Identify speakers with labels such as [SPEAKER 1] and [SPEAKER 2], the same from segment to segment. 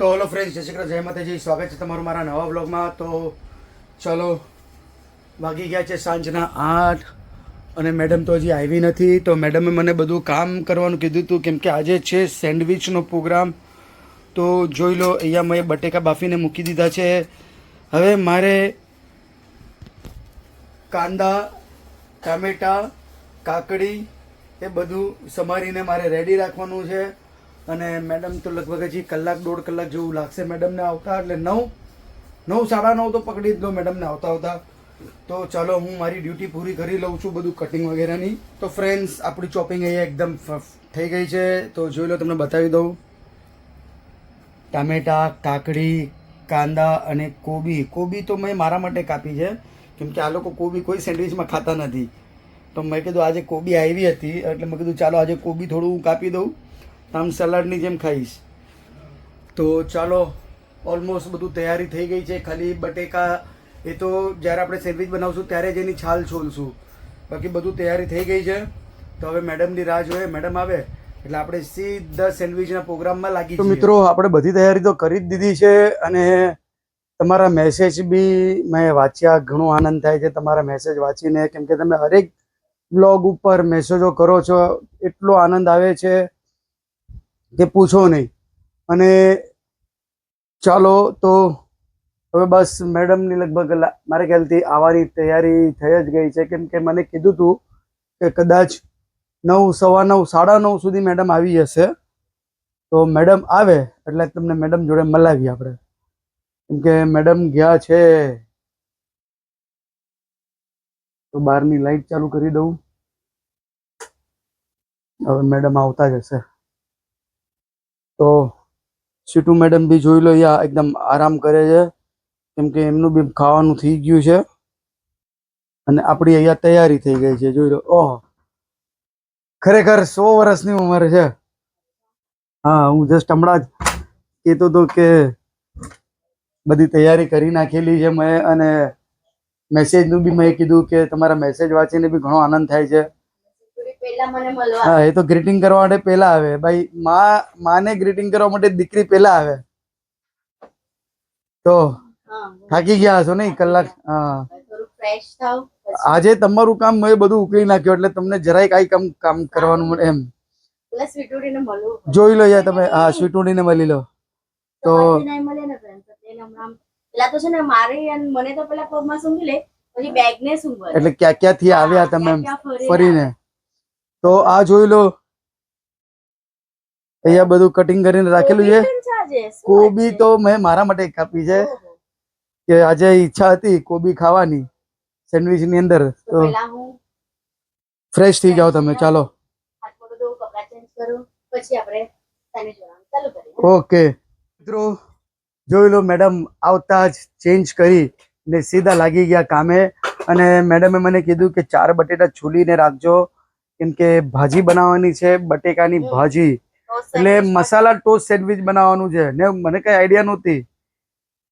[SPEAKER 1] તો hello friend જય શ્રી કૃષ્ણ, જય માતાજી, સ્વાગત છે તમારું મારા નવા બ્લોગમાં તો ચલો, વાગી ગયા છે સાંજના આઠ અને મેડમ તો હજી આવી નથી. તો મેડમે મને બધું કામ કરવાનું કીધું હતું, કેમ કે આજે છે સેન્ડવિચનો પ્રોગ્રામ તો જોઈ લો, અહીંયા મેં બટેકા બાફીને મૂકી દીધા છે. હવે મારે કાંદા, ટામેટાં, કાકડી એ બધું સમારીને મારે રેડી રાખવાનું છે. અને મેડમ તો લગભગ હજી કલાક, દોઢ કલાક જેવું લાગશે મેડમને આવતા, એટલે નવ નવ, સાડા નવ તો પકડી જ લો મેડમને આવતા આવતા. તો ચાલો હું મારી ડ્યુટી પૂરી કરી લઉં છું બધું કટિંગ વગેરેની. તો ફ્રેન્ડ્સ આપણી ચોપિંગ અહીંયા એકદમ થઈ ગઈ છે. તો જોઈ લો, તમને બતાવી દઉં. ટામેટાં, કાકડી, કાંદા અને કોબી. કોબી તો મેં મારા માટે કાપી છે. કેમ કે આ લોકો કોબી કોઈ સેન્ડવિચમાં ખાતા નથી. તો મેં કીધું આજે કોબી આવી હતી, એટલે મેં કીધું ચાલો આજે કોબી થોડું હું કાપી દઉં. આમ સલાડની જેમ ખાઈશ. તો ચાલો ઓલમોસ્ટ બધું તૈયારી થઈ ગઈ છે ખાલી બટેકા એ તો જ્યારે આપણે સેન્ડવિચ બનાવશું ત્યારે જ એની છાલ છોલશું. બાકી બધું તૈયારી થઈ ગઈ છે. તો હવે મેડમની રાહ જોઈએ. મેડમ આવે એટલે આપણે સીધા સેન્ડવિચના પ્રોગ્રામમાં લાગી તો મિત્રો આપણે બધી તૈયારી તો કરી જ દીધી છે અને તમારા મેસેજ બી મેં વાંચ્યા ઘણો આનંદ થાય છે તમારા મેસેજ વાંચીને. કેમ કે તમે હરેક બ્લોગ ઉપર મેસેજો કરો છો એટલો આનંદ આવે છે. કે પૂછો નહીં. અને ચાલો તો હવે બસ મેડમની લગભગ મારા ખ્યાલથી આવવાની તૈયારી થઈ જ ગઈ છે. કેમ કે મને કીધું હતું કે કદાચ નવ, સવા નવ, સાડા નવ સુધી મેડમ આવી જશે. તો મેડમ આવે એટલે તમને મેડમ જોડે મલાવીએ આપણે. કેમ કે મેડમ ગયા છે. તો બહારની લાઈટ ચાલુ કરી દઉં. હવે મેડમ આવતા જ હશે. તો સીટુ મેડમ બી જોઈ લો અહીંયા એકદમ આરામ કરે છે. કેમ કે એમનું બી ખાવાનું થઈ ગયું છે. અને આપણી અહીંયા તૈયારી થઈ ગઈ છે, જોઈ લો. ઓહ! ખરેખર સો વર્ષની ઉંમર છે. હા, હું જસ્ટ હમણાં જ કહેતો હતો કે બધી તૈયારી કરી નાખેલી છે મેં અને મેસેજનું બી મેં કીધું કે તમારા મેસેજ વાંચીને બી ઘણો આનંદ થાય છે. હા એ તો ગ્રીટિંગ કરવા માટે પહેલા આવે. ભાઈ માં માને ગ્રીટિંગ કરવા માટે દીકરી પહેલા આવે. તો થાકી ગયા હશો નહીં? કલાક હા. આજે તમારું કામ મેં બધું ઉકેલી નાખ્યું એટલે તમને જરાય કાંઈ કામ કામ કરવાનું મળે એમ. જોઈ લો યાર તમે હા મળી લો. તો
[SPEAKER 2] તો મળે ને તો તો તો સૂંઘી લે દે.
[SPEAKER 1] એટલે ક્યાં ક્યાં થી આવ્યા તમે ફરીને? તો આ જોઈ લો. અહીંયા બધું કટિંગ કરીને રાખેલું છે.
[SPEAKER 2] કોબી?
[SPEAKER 1] તો મેં મારા માટે કાપી છે. કે આજે ઈચ્છા હતી કોબી ખાવાની સેન્ડવિચની અંદર.
[SPEAKER 2] તો
[SPEAKER 1] ફ્રેશ થઈ જાઓ તમે. ચાલો. ઓકે. મિત્રો જોઈ લો મેડમ આવતા જ ચેન્જ કરી ને સીધા લાગી ગયા કામે. અને મેડમે મને કીધું કે ચાર બટેટા છૂલીને રાખજો. કેમ કે ભાજી બનાવવાની છે બટેકાની ભાજી. એટલે મસાલા ટોસ્ટ સેન્ડવિચ બનાવવાનું છે. ને મને કઈ આઈડિયા નહોતી.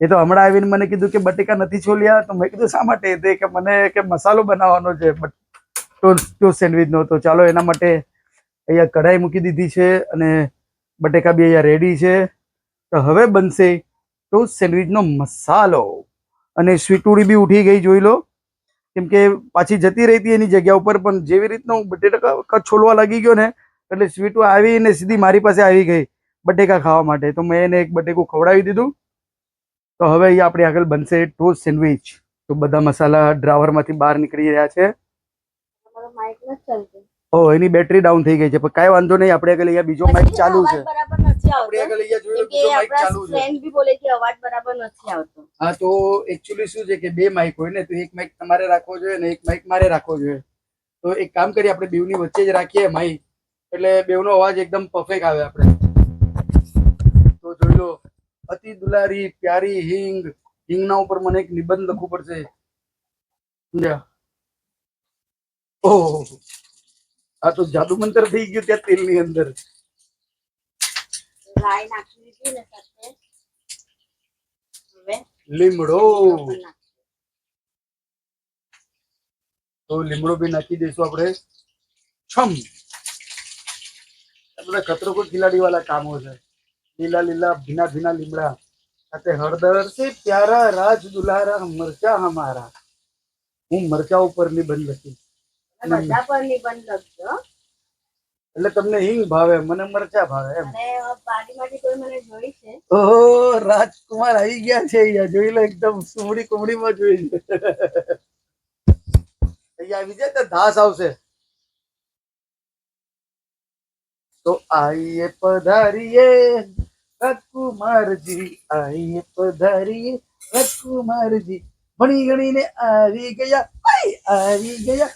[SPEAKER 1] એ તો હમણાં આવીને મને કીધું કે બટેકા નથી છોલ્યા તો મેં કીધું શા માટે? તે કે મને કે મસાલો બનાવવાનો છે ટોસ્ટ ટોસ્ટ સેન્ડવિચનો તો ચાલો એના માટે અહીંયા કઢાઈ મૂકી દીધી છે અને બટેકા બી અહીંયા રેડી છે. તો હવે બનશે ટોસ્ટ સેન્ડવિચનો મસાલો. અને સ્વીટુડી બી ઉઠી ગઈ જોઈ લો. કેમ કે પાછી જતી રહી હતી એની જગ્યા ઉપર પણ જેવી રીતનો બટેટા ક- છોલવા લાગી ગયો ને એટલે સ્વીટો આવીને સીધી મારી પાસે આવી ગઈ બટેકા ખાવા માટે. તો મેં એને એક બટેકું ખવડાવી દીધું. તો હવે અહીંયા આપણી આગળ બનશે ટોસ્ટ સેન્ડવિચ. તો બધા મસાલા ડ્રાવરમાંથી બહાર નીકળી રહ્યા છે. ઓ એની બેટરી ડાઉન થઈ ગઈ છે. પણ કાંઈ વાંધો નહીં આપણે આગળ અહીંયા બીજો માઇક ચાલુ છે.
[SPEAKER 2] નથી આવતો. કે આપણા
[SPEAKER 1] ચાલુ
[SPEAKER 2] બી બોલે કે અવાજ બરાબર નથી આવતો.
[SPEAKER 1] હા તો એકચ્યુઅલી શું છે કે બે માઇક હોય ને તો એક માઇક તમારે રાખવો જોઈએ ને એક માઇક મારે રાખવો જોઈએ. તો એક કામ કરીએ આપણે બેવની વચ્ચે જ રાખીએ માઇક એટલે બેવનો અવાજ એકદમ પરફેક્ટ આવે આપણે. તો જોઈ લો અતિ દુલારી પ્યારી હિંગ. હિંગના ઉપર મને એક નિબંધ લખવું પડશે. સમજ્યા? ઓહો. આ તો જાદુ મંતર થઈ ગયું ત્યાં તેલની અંદર.
[SPEAKER 2] રાઈ નાખી દીધી ને સાથે. હવે
[SPEAKER 1] લીમડો. તો લીમડો બી નાખી દઈશું આપણે. છમ. આ બધા ખતરો કોઈ ખિલાડી વાળા કામો છે. લીલા લીલા ભીના ભીના લીમડા. સાથે હળદર સે પ્યારા રાજ દુલારા મરચા હમારા. હું મરચા ઉપરની બંધ લખીશ.
[SPEAKER 2] મરચા પર નિબંધ લખજો.
[SPEAKER 1] એટલે તમને હિંગ ભાવે મને મરચા ભાવે એમ. ઓહો રાજકુમાર આવી ગયા છે અહીંયા. જોઈ લો એકદમ સુમડી કુમડીમાં જોઈ લો. અહીંયા આવી જાય તો ધાસ આવશે. તો આઈએ પધારીએ રાજકુમારજી. આઈએ પધારીએ રાજકુમારજી. ભણી ગણીને આવી ગયા આવી ગયા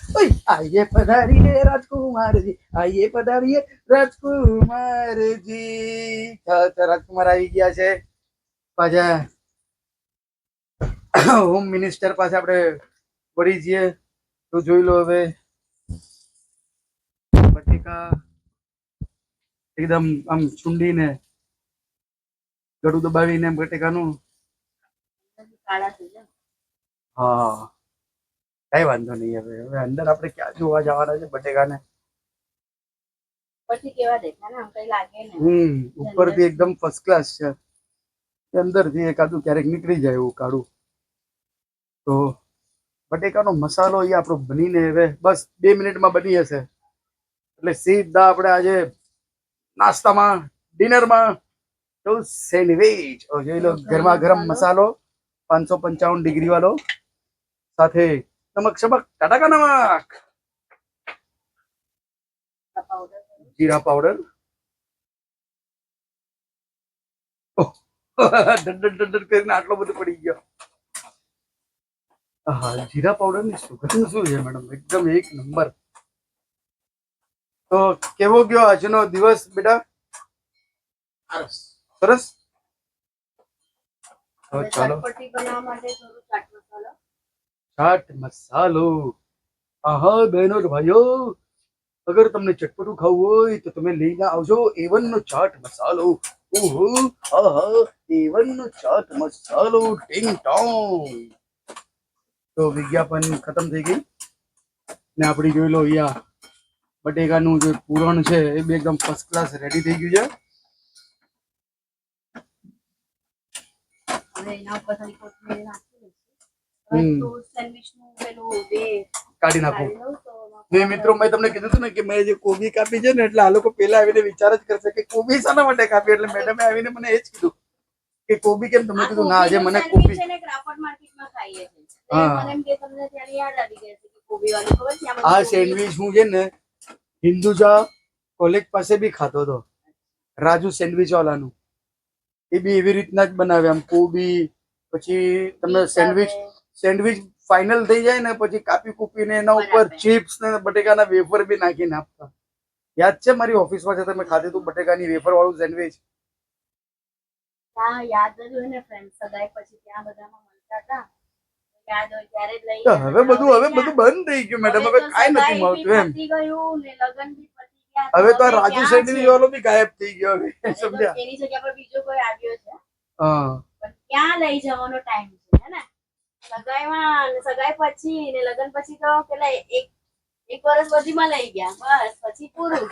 [SPEAKER 1] આઈએ પધારીએ રાજકુમારજી આઈએ પધારીએ રાજકુમારજી રાજકુમાર આવી ગયા છે પાછા હોમ મિનિસ્ટર પાસે આપણે પડી જઈએ તો જોઈ લો હવે બટેકા એકદમ આમ છુંડીને ગળું દબાવીને બટેકાનું
[SPEAKER 2] કાળા થઈ જાય
[SPEAKER 1] હા. કઈ વાંધો નહીં હવે. હવે અંદર આપણે ક્યાં જોવા જવાના છે બટેકાને?
[SPEAKER 2] પછી કેવા દેખાય ને? આમ કઈ લાગે ને
[SPEAKER 1] હમ ઉપરથી એકદમ ફર્સ્ટ ક્લાસ છે. અંદરથી એકાદું ક્યારેક નીકળી જાય એવું કાઢું તો બટેકાનો મસાલો એ આપણો બનીને હવે બસ બે મિનિટમાં બની જશે. એટલે સીધા આપણે આજે નાસ્તામાં ડિનરમાં તો સેન્ડવિચ. જોઈ લો ગરમા ગરમ મસાલો પાંચસો પંચાવન ડિગ્રી વાળો. સાથે નમક શમક ટાટા નમક
[SPEAKER 2] પાવડર
[SPEAKER 1] જીરા પાવડર ઓહ, ડડ ડડ ડડ ડડ કરીને આટલો બધો પડી ગયો હા જીરા પાવડરની સુગંધ શું છે મેડમ એકદમ એક નંબર તો કેવો ગયો આજનો દિવસ બેટા સરસ તો
[SPEAKER 2] હવે
[SPEAKER 1] ચાલો
[SPEAKER 2] ચટપટી બનાવવા માટે થોડું ચાટ મસાલો
[SPEAKER 1] ચાટ મસાલો. આહા બહેનો ભાઈઓ, અગર તમને ચટપટું ખાવું હોય તો તમે લઈને આવજો એવન નો ચાટ મસાલો. ઓહો, આહા એવન નો ચાટ મસાલો, ટિંગ ટોંગ. તો વિજ્ઞાપન ખતમ થઈ ગઈ ને આપણી જોઈ લો અહીંયા બટેકાનું જે પૂરણ છે એ બી એકદમ ફર્સ્ટ ક્લાસ રેડી થઈ ગયું છે.
[SPEAKER 2] હવે એના ઉપર થોડી કોથમીર નાખી
[SPEAKER 1] હમ.
[SPEAKER 2] દઈશું તો સેન્ડવિચનું પેલું બે
[SPEAKER 1] કાઢી નાખો. ને મિત્રો મેં તમને કીધું હતું ને કે મેં જે કોબી કાપી છે ને એટલે આ લોકો પેલા આવીને વિચાર જ કરશે કે કોબી શાના માટે કાપી એટલે મેડમે આવીને મને એ જ કીધું કે કોબી કેમ તમને કીધું ના આજે મને કોબી આ સેન્ડવિચ હું છે ને હિન્દુજા કોલેજ પાસે બી ખાતો હતો રાજુ સેન્ડવિચ વાળાનું. એ બી એવી રીતના જ બનાવે આમ કોબી પછી તમને સેન્ડવિચ. સેન્ડવિચ ફાઇનલ થઈ જાય ને પછી કાપી કૂપીને એના ઉપર ચિપ્સ ને બટેકાના વેફર બી નાખીને આપતા. યાદ છે મારી ઓફિસમાં છે તમે ખાધું હતું બટેકાની વેફર વાળું સેન્ડવિચ તો. હવે બધું હવે બધું બંધ થઈ ગયું મેડમ હવે
[SPEAKER 2] તો
[SPEAKER 1] કાંઈ નથી મળતું એમ. હવે તો રાજુ સેન્ડવિચ વાળો બી ગાયબ થઈ ગયો હવે
[SPEAKER 2] હવે
[SPEAKER 1] સમજ્યા?
[SPEAKER 2] એની જગ્યા પર બીજો કોઈ આવ્યો છે.
[SPEAKER 1] હા.
[SPEAKER 2] પણ ક્યાં લઈ જવાનો ટાઈમ છે હે ને? સગાઈમાં સગાઈ પછી ને લગ્ન પછી તો પેલા એક એક વર્ષ બધીમાં લઈ ગયા બસ પછી પૂરું.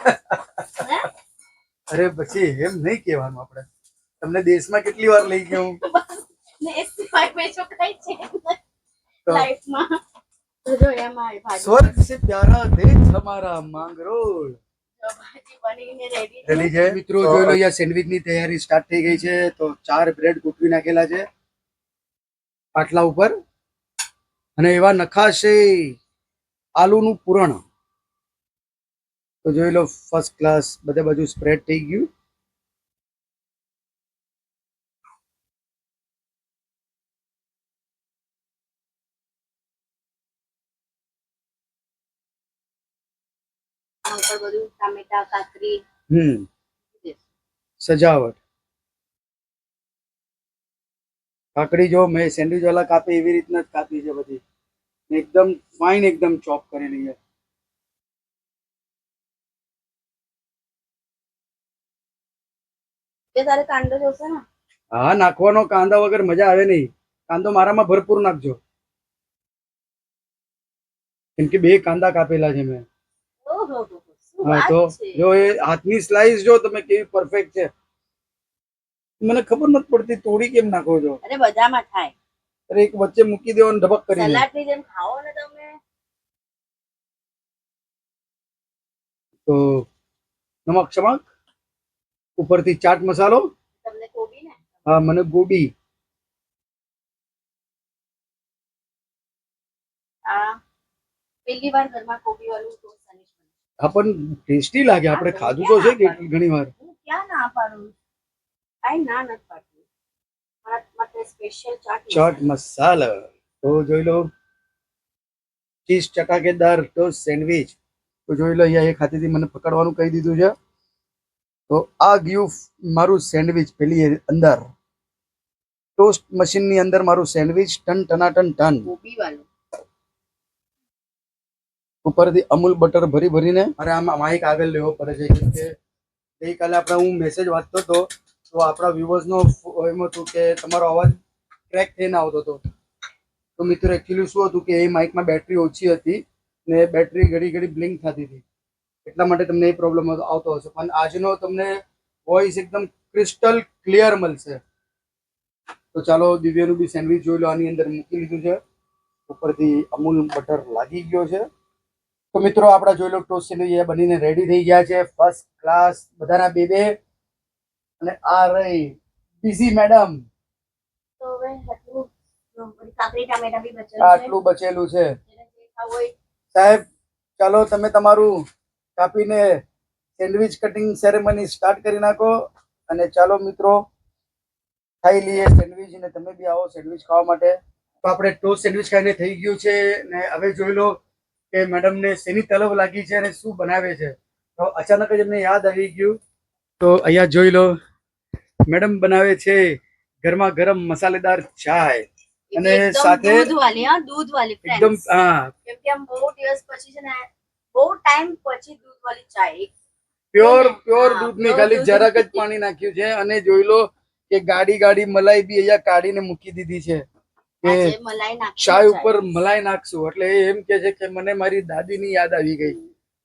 [SPEAKER 1] અરે પછી એમ નહીં કહેવાનું આપણે. તમને દેશમાં કેટલી વાર લઈ ગયો સ્વર્ગ સે પ્યારા દેશ હમારા માંગરોળ.
[SPEAKER 2] જો ભાજી બનીને રેડી
[SPEAKER 1] છે? મિત્રો જોઈ લો અહીંયા સેન્ડવિચની તૈયારી સ્ટાર્ટ થઈ ગઈ છે. તો ચાર બ્રેડ ગોઠવી નાખેલા છે. પાટલા ઉપર. અને એવા નખાશે આલુનું પૂરણ. તો જોઈ લો ફર્સ્ટ ક્લાસ બધે બાજુ સ્પ્રેડ થઈ ગયું. સજાવટ. કાકડી જો મેં સેન્ડવિચ વાળા કાપી એવી રીતના જ કાપી છે બધી. એકદમ ફાઇન એકદમ ચોપ કરેલી છે
[SPEAKER 2] એ તારે કાંદો જોશે ને?
[SPEAKER 1] હા નાખવાનો કાંદા વગર મજા આવે નહીં. કાંદો મારામાં ભરપૂર નાખજો. કેમ કે બે કાંદા કાપેલા છે મેં.
[SPEAKER 2] હા
[SPEAKER 1] તો જો એ હાથની સ્લાઇસ જો તમે કેવી પરફેક્ટ છે. મને ખબર નથી પડતી તોડી કેમ નાખો છો?
[SPEAKER 2] અરે બધામાં થાય.
[SPEAKER 1] અરે એક વચ્ચે મૂકી દેવાનું ઢબક
[SPEAKER 2] કરી સલાડની જેમ ખાઓ ને તમે.
[SPEAKER 1] તો નમક ચમક ઉપરથી ચાટ મસાલો.
[SPEAKER 2] તમને કોબી ને?
[SPEAKER 1] હા મને ગોબી.
[SPEAKER 2] આ પહેલી વાર ઘરમાં કોબી વાળું ટોસ્ટ
[SPEAKER 1] હા પણ ટેસ્ટી લાગે. આપણે ખાધું તો છે કેટલી ઘણી વાર
[SPEAKER 2] હું ક્યાં ના પાડું? આઈ ના નથી પાડતી. મારા માટે સ્પેશિયલ ચાટ
[SPEAKER 1] ચાટ મસાલા તો જોઈ લો. ચીઝ ચટાકેદાર ટોસ્ટ સેન્ડવિચ તો જોઈ લો અહીંયા એ ખાતીથી મને પકડવાનું કહી દીધું છે. તો આ ગયું મારું સેન્ડવિચ પેલી અંદર. ટોસ્ટ મશીનની અંદર મારું સેન્ડવિચ ટન ટનાટન ટન.
[SPEAKER 2] વાળું
[SPEAKER 1] ઉપરથી અમૂલ બટર ભરી ભરીને. મારે આમાં માઇક આગળ લેવો પડે છે કેમ કે ગઈકાલે આપણે હું મેસેજ વાંચતો હતો તો આપણા વ્યૂવર્સનો એમ હતું કે તમારો અવાજ ક્રેક થઈને આવતો હતો. તો મિત્રો એકચ્યુઅલી શું હતું કે એ માઇકમાં બેટરી ઓછી હતી ને બેટરી ઘડી ઘડી બ્લિંક થતી હતી. એટલા માટે તમને એ પ્રોબ્લેમ આવતો હશે. પણ આજનો તમને વોઇસ એકદમ ક્રિસ્ટલ ક્લિયર મળશે. તો ચાલો દિવ્યનું બી સેન્ડવિચ જોઈ લો. આની અંદર મૂકી લીધું છે. ઉપરથી અમૂલ બટર લાગી ગયો છે. તો મિત્રો આપણા જોઈ લો, ટોસ્ટ સેન્ડવિચ બનીને રેડી થઈ ગયા છે. ફર્સ્ટ ક્લાસ બધાના બે બે. અને આ રહી. બીજી મેડમ.
[SPEAKER 2] આટલું બચેલું છે.
[SPEAKER 1] સાહેબ ચાલો તમે તમારું કાપીને સેન્ડવિચ કટિંગ સેરેમની સ્ટાર્ટ કરી નાખો અને ચાલો મિત્રો ખાઈ લઈએ સેન્ડવિચ ને તમે બી આવો સેન્ડવિચ ખાવા માટે. તો આપણે ટોસ્ટ સેન્ડવિચ ખાઈને થઈ ગયું છે ને હવે જોઈ લો કે મેડમને શેની તલબ લાગી છે અને શું બનાવે છે. તો અચાનક જ એમને યાદ આવી ગયું. તો અહીંયા જોઈ લો મેડમ બનાવે છે ગરમા ગરમ મસાલેદાર ચાય. અને સાથે-
[SPEAKER 2] દૂધ વાલી હા દૂધ વાળી
[SPEAKER 1] એકદમ હા.
[SPEAKER 2] કેમ કે આમ બહુ દિવસ પછી છે ને બહુ ટાઈમ પછી દૂધ વાલી ચાય.
[SPEAKER 1] પ્યોર પ્યોર
[SPEAKER 2] દૂધની
[SPEAKER 1] ખાલી જરાક જ પાણી નાખ્યું છે. અને જોઈ લો કે ગાડી ગાડી મલાઈ બી અહીંયા કાઢીને મૂકી દીધી છે કે ચાય ઉપર મલાઈ નાખશું. એટલે એમ કે છે કે મને મારી દાદીની યાદ આવી ગઈ.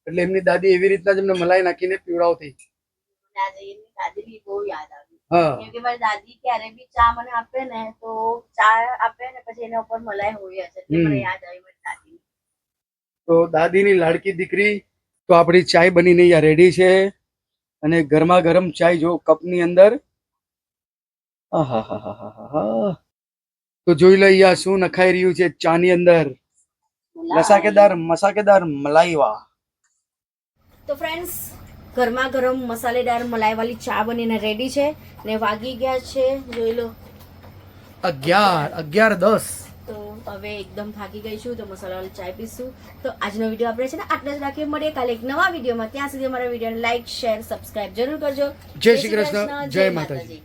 [SPEAKER 1] એટલે એમની દાદી એવી રીતના જ એમને મલાઈ નાખીને પીવડાવતી.
[SPEAKER 2] દાદીની બહુ યાદ આવી. કેમ કે મારી દાદી ક્યારે બી ચા મને આપે ને તો ચા આપે ને પછી એના ઉપર મલાઈ હોય છે. મને યાદ આવી મારી દાદી.
[SPEAKER 1] તો દાદીની લાડકી દીકરી તો આપણી ચાય બનીને અહીંયા રેડી છે. અને ગરમા ગરમ ચાય જો કપની અંદર. તો જોઈ લઈએ આ શું નખાઈ રહ્યું છે ચાની અંદર.
[SPEAKER 2] મસાકેદાર
[SPEAKER 1] લસાકેદાર મસાકેદાર મલાઈવા.
[SPEAKER 2] તો ફ્રેન્ડ્સ ગરમા ગરમ મસાલેદાર મલાઈવાળી ચા બનીને રેડી છે ને વાગી ગયા છે જોઈ લો.
[SPEAKER 1] અગિયાર અગિયાર દસ.
[SPEAKER 2] તો હવે એકદમ થાકી ગઈ છું તો મસાલાવાળી ચા પીશું. તો આજનો વીડિયો આપણે છે ને આટલા જ રાખીએ. મળીએ કાલે એક નવા વિડીયોમાં. ત્યાં સુધી અમારા વિડીયોને લાઈક શેર સબસ્ક્રાઇબ જરૂર કરજો.
[SPEAKER 1] જય શ્રી કૃષ્ણ, જય માતાજી.